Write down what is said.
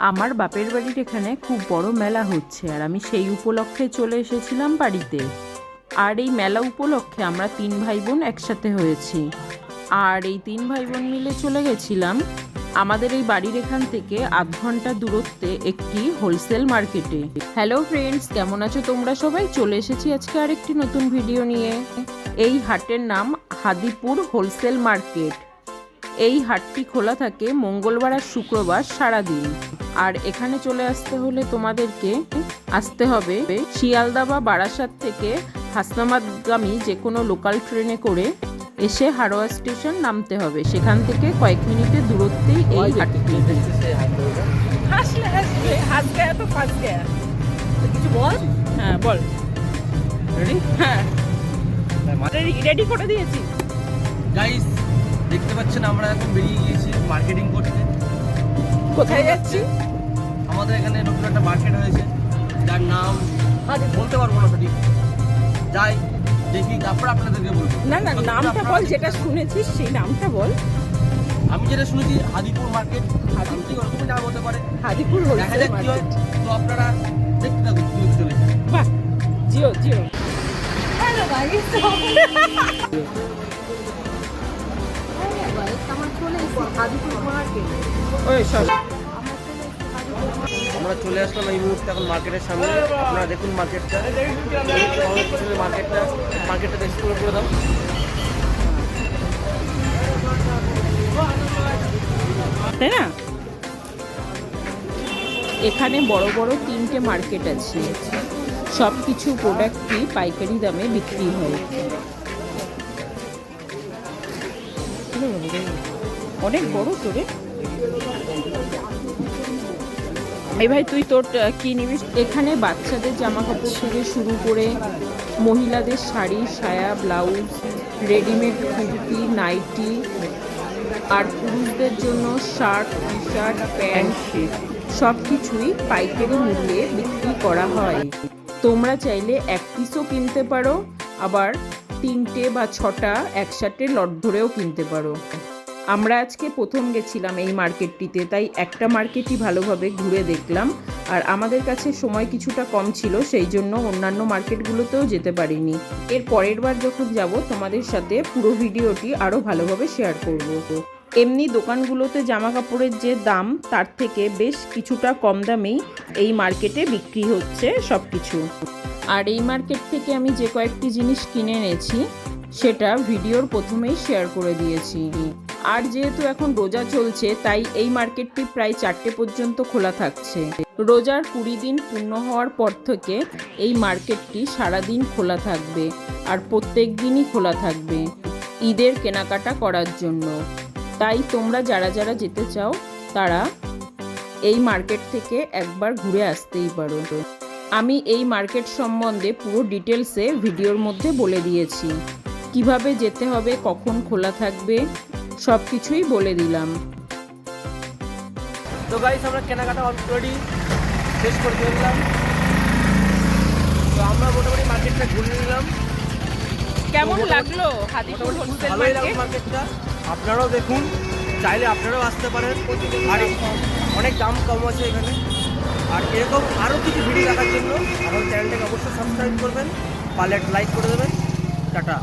আমার বাপের বাড়ির এখানে খুব বড় মেলা হচ্ছে আর আমি সেই উপলক্ষে চলে এসেছিলাম বাড়িতে। আর এই মেলা উপলক্ষে আমরা তিন ভাই বোন একসাথে হয়েছি। আর এই তিন ভাই বোন মিলে চলে গেছিলাম আমাদের এই বাড়ির এখান থেকে আধ ঘণ্টা দূরত্বে একটি হোলসেল মার্কেটে। হ্যালো ফ্রেন্ডস, কেমন আছো তোমরা সবাই? চলে এসেছি আজকে আরেকটি নতুন ভিডিও নিয়ে। এই হাটের নাম হাদিপুর হোলসেল মার্কেট। এই হাটটি খোলা থাকে মঙ্গলবার আর শুক্রবার সারাদিন। আর এখানে চলে আসতে হলে তোমাদেরকে আসতে হবে শিয়ালদা বা বারাসাত থেকে হাসনাবাদগামী যে কোনো লোকাল ট্রেনে করে এসে হারোয়া স্টেশন নামতে হবে। সেখান থেকে কয়েক মিনিটের দূরত্বেই এই হাটটি বল? হ্যাঁ বল। রেডি হ্যাঁ। রেডি করে দিয়েছি। গাইস দেখতে পাচ্ছেন আমরা এখন বেরিয়ে গিয়েছি মার্কেটিং করতে। কোথায় যাচ্ছি? আমাদের এখানে নতুন একটা মার্কেট হয়েছে যার নাম আজ বলতে পারব না সঠিক। যাই দেখি তারপর আপনাদেরকে বলব। না না নামটা বল যেটা। শুনেছিস সেই নামটা বল। আমি যেটা শুনেছি হাদিপুর মার্কেট হাদিপুর। ওরকমই নাম হতে পারে। হাদিপুর দেখা যাক কি হয়। তো আপনারা দেখতে থাকুন চলে চলে বাহ জিও জিও। ওই সব আমরা চলে আসলাম এই মুহূর্তে এখন মার্কেটের সামনে। আপনারা দেখুন মার্কেটটা মার্কেটটা মার্কেটটা এক্সপ্লোর করে দাও। তাই না? এখানে বড় বড় তিনটে মার্কেট আছে। সব কিছু প্রোডাক্টই পাইকারি দামে বিক্রি হয়। অনেক বড় তোরে। এই ভাই তুই তোর কি নিবি? এখানে বাচ্চাদের জামা কাপড় থেকে শুরু করে মহিলাদের শাড়ি সায়া ব্লাউজ রেডিমেড কুর্তি নাইটি আর পুরুষদের জন্য শার্ট টি শার্ট প্যান্ট সব কিছুই পাইকারি মূল্যে বিক্রি করা হয়। তোমরা চাইলে এক পিসও কিনতে পারো আবার তিনটে বা ছটা একসাথে লট ধরেও কিনতে পারো। আমরা আজকে প্রথম গেছিলাম এই মার্কেটটিতে, তাই একটা মার্কেটই ভালোভাবে ঘুরে দেখলাম। আর আমাদের কাছে সময় কিছুটা কম ছিল, সেই জন্য অন্যান্য মার্কেটগুলোতেও যেতে পারিনি। এর পরের বার যখন যাব, তোমাদের সাথে পুরো ভিডিওটি আরও ভালোভাবে শেয়ার করব। এমনি দোকানগুলোতে জামা কাপড়ের যে দাম, তার থেকে বেশ কিছুটা কম দামেই এই মার্কেটে বিক্রি হচ্ছে সব কিছু আর এই মার্কেট থেকে আমি যে কয়েকটি জিনিস কিনে এনেছি, সেটা ভিডিওর প্রথমেই শেয়ার করে দিয়েছি। আর যেহেতু এখন রোজা চলছে, তাই এই মার্কেটটি প্রায় চারটে পর্যন্ত খোলা থাকছে। রোজার কুড়ি দিন পূর্ণ হওয়ার পর থেকে এই মার্কেটটি সারাদিন খোলা থাকবে আর প্রত্যেক দিনই খোলা থাকবে ঈদের কেনাকাটা করার জন্য। তাই তোমরা যারা যারা যেতে চাও, তারা এই মার্কেট থেকে একবার ঘুরে আসতেই পারো। আমি এই মার্কেট সম্বন্ধে পুরো ডিটেলসে ভিডিওর মধ্যে বলে দিয়েছি। কীভাবে যেতে হবে, কখন খোলা থাকবে সব কিছুই বলে দিলাম। তো গাইস আমরা কেনাকাটা অলরেডি শেষ করে ফেললাম তো আমরা মোটামুটি মার্কেটটা ঘুরে নিলাম। কেমন লাগল হাদিপুর হোলসেল মার্কেটটা আপনারাও দেখুন চাইলে আপনারাও আসতে পারেন। আর অনেক দাম কম আছে এখানে। আর এরকম আরও কিছু ভিডিও দেখার জন্য আমার চ্যানেলটাকে অবশ্যই সাবস্ক্রাইব করবেন পারলে লাইক করে দেবেন। টাটা।